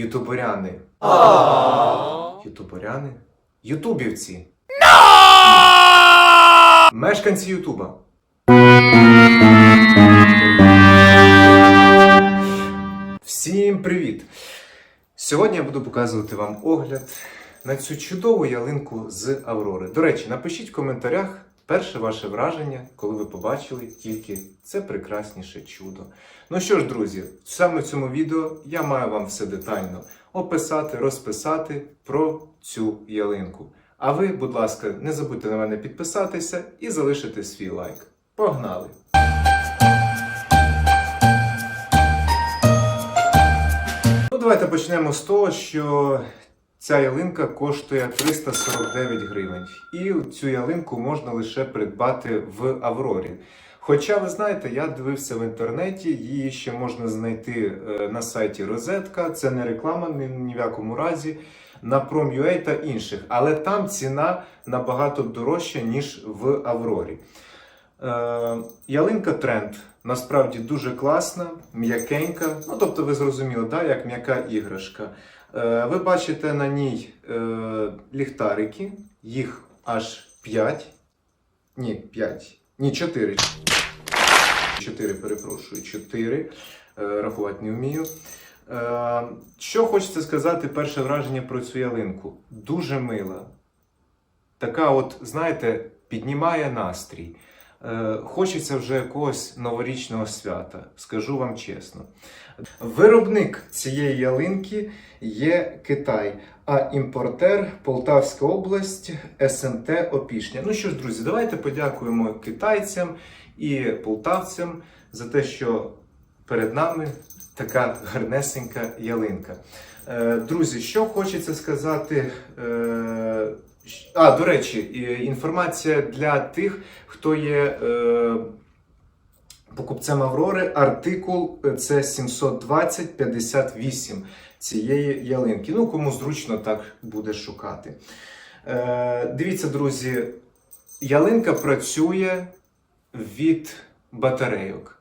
ютуберяни. Ютуберяни? Ютубівці. Мешканці Ютуба. Всім привіт! Сьогодні я буду показувати вам огляд на цю чудову ялинку з Аврори. До речі, напишіть в коментарях перше ваше враження, коли ви побачили тільки це прекрасніше чудо. Ну що ж, друзі, саме в цьому відео я маю вам все детально описати, розписати про цю ялинку. А ви, будь ласка, не забудьте на мене підписатися і залишити свій лайк. Погнали! Ну, давайте почнемо з того, що ця ялинка коштує 349 гривень. І цю ялинку можна лише придбати в Аврорі. Хоча, ви знаєте, я дивився в інтернеті, її ще можна знайти е, на сайті Розетка, це не реклама ні, ні в якому разі, на Prom.ua та інших. Але там ціна набагато дорожча, ніж в Аврорі. Е, ялинка тренд насправді дуже класна, м'якенька. Ну, тобто, ви зрозуміли, да, як м'яка іграшка. Е, ви бачите на ній е, ліхтарики, їх аж 5. Ні, 5. Ні, 4. 4, перепрошую, 4. Е, рахувати не вмію. Що хочеться сказати, перше враження про цю ялинку? Дуже мила. Така, от, знаєте, піднімає настрій. Е, Хочеться вже якогось новорічного свята, скажу вам чесно. Виробник цієї ялинки є Китай, а імпортер Полтавська область, СМТ Опішня. Ну що ж, друзі, давайте подякуємо китайцям і полтавцям за те, що перед нами така гарнесенька ялинка. Е, Друзі, що хочеться сказати. Е, А, до речі, інформація для тих, хто є е, покупцем Аврори. Артикул е, це 720-58 цієї ялинки. Ну, кому зручно так буде шукати. Е, дивіться, друзі, ялинка працює від батарейок.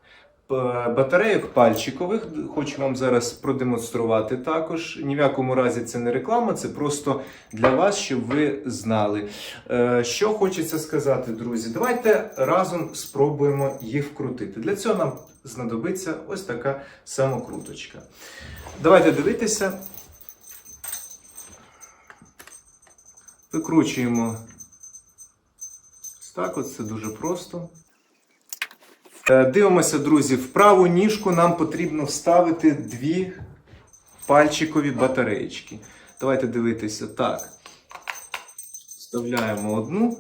П- Батарейок пальчикових хочу вам зараз продемонструвати також. Ні в якому разі це не реклама, це просто для вас, щоб ви знали. Е, Що хочеться сказати, друзі? Давайте разом спробуємо їх вкрутити. Для цього нам знадобиться ось така самокруточка. Давайте дивитися. Викручуємо. Так, от це дуже просто. Е, Дивимося, друзі, в праву ніжку нам потрібно вставити дві пальчикові батареєчки. Давайте дивитися так. Вставляємо одну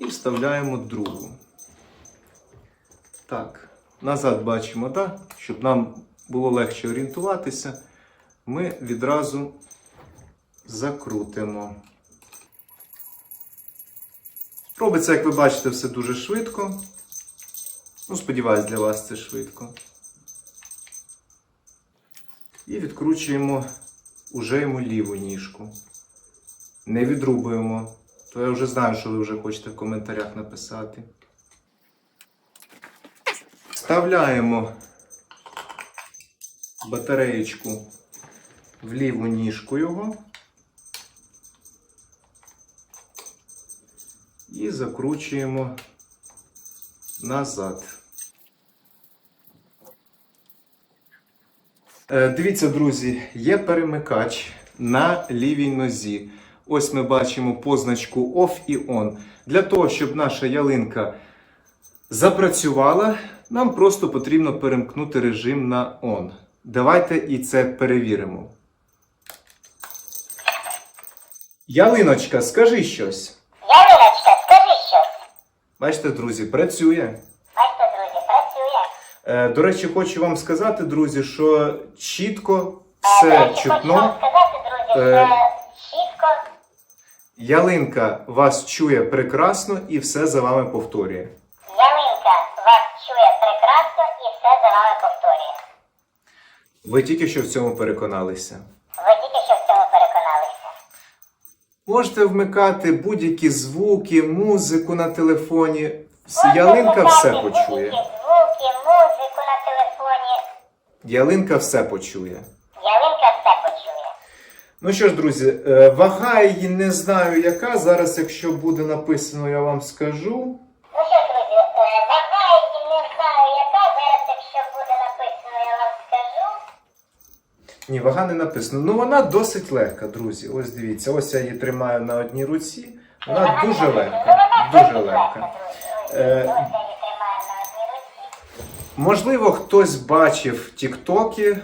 і вставляємо другу. Так, назад бачимо, да? щоб нам було легше орієнтуватися, ми відразу закрутимо. Робиться, як ви бачите, все дуже швидко. Ну, сподіваюсь, для вас це швидко. І відкручуємо уже йому ліву ніжку. Не відрубуємо. То я вже знаю, що ви вже хочете в коментарях написати. Вставляємо батареєчку в ліву ніжку його. І закручуємо назад. Дивіться, друзі, є перемикач на лівій нозі. Ось ми бачимо позначку OFF і ON. Для того, щоб наша ялинка запрацювала, нам просто потрібно перемкнути режим на ON. Давайте і це перевіримо. Ялиночка, скажи щось. Ялиночка, скажи щось. Бачите, друзі, працює. До речі, хочу вам сказати, друзі, що чітко До все речі, Хочу вам чутно. сказати, друзі, Е, що чітко Ялинка вас чує прекрасно і все за вами повторює. ялинка вас чує прекрасно і все за вами повторює. Ви тільки що в цьому переконалися. Ви тільки що в цьому переконалися. Можете вмикати будь-які звуки, музику на телефоні. Ялинка все почує. Звуки, музику на телефоні. Ялинка все почує. Ялинка Ну що ж, друзі, е, вага її не знаю яка. Зараз, якщо буде написано, я вам скажу. Ну що, друзі, е, вага і не знаю яка, зараз якщо буде написано, я вам скажу. Ні, вага не написано. Ну вона досить легка, друзі. Ось дивіться, ось я її тримаю на одній руці. Вона Вага дуже легка. Ну, Дуже легка. Е. Можливо, хтось бачив тіктоки е,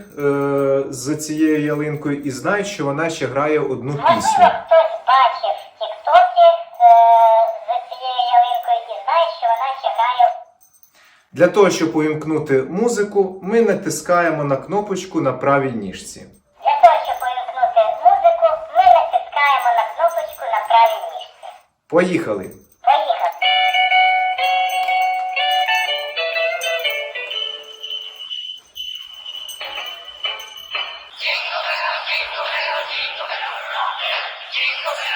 з цією ялинкою і знає, що вона ще грає одну Можливо, пісню. хтось бачив тіктоки е, з цією ялинкою і знає, що вона ще грає Для того, щоб увімкнути музику, ми натискаємо на кнопочку на правій ніжці. Для того, щоб увімкнути музику, ми натискаємо на кнопочку на правій ніжці. Поїхали. Jesus.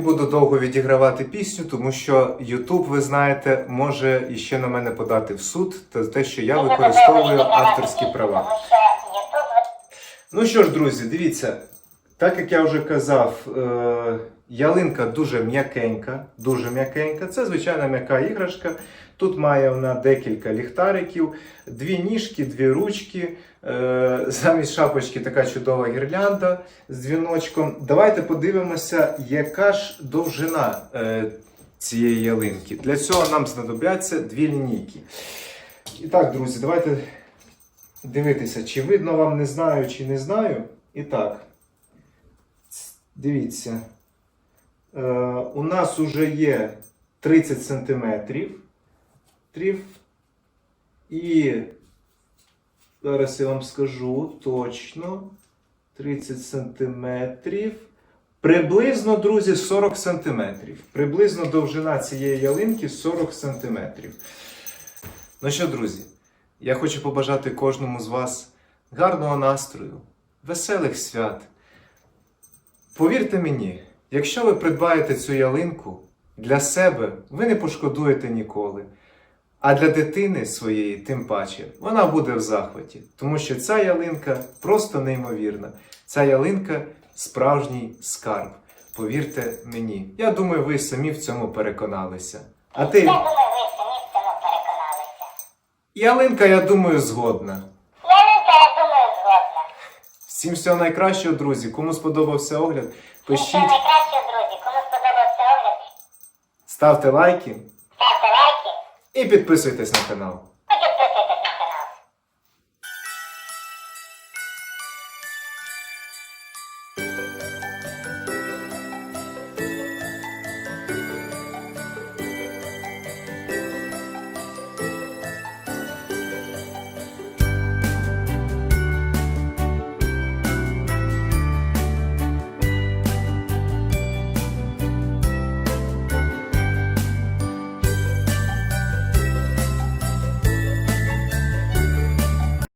Не буду довго відігравати пісню, тому що YouTube, ви знаєте, може іще на мене подати в суд та те, що я використовую авторські права. Ну що ж, друзі, дивіться, так як я вже казав, е- ялинка дуже м'якенька, дуже м'якенька. Це звичайна м'яка іграшка. Тут має вона декілька ліхтариків, дві ніжки, дві ручки. Е- замість шапочки така чудова гірлянда з дзвіночком. Давайте подивимося, яка ж довжина е- цієї ялинки. Для цього нам знадобляться дві лінійки. І так, друзі, давайте дивитися, чи видно вам не знаю, чи не знаю. І так, дивіться. Е, у нас уже є 30 сантиметрів. Трів. І зараз я вам скажу точно. 30 сантиметрів. Приблизно, друзі, 40 сантиметрів. Приблизно довжина цієї ялинки 40 сантиметрів. Ну що, друзі, я хочу побажати кожному з вас гарного настрою, веселих свят. Повірте мені, якщо ви придбаєте цю ялинку для себе, ви не пошкодуєте ніколи. А для дитини своєї, тим паче, вона буде в захваті, тому що ця ялинка просто неймовірна. Ця ялинка справжній скарб. Повірте мені. Я думаю, ви самі в цьому переконалися. А ти, Я думаю, ви самі в цьому переконалися. ялинка, я думаю, згодна. Ялинка, я думаю, згодна. Всім всього найкращого, друзі. Кому сподобався огляд, Всього пишіть, найкращого, друзі. Кому сподобався огляд, ставте лайки ставте лайки. І підписуйтесь на канал.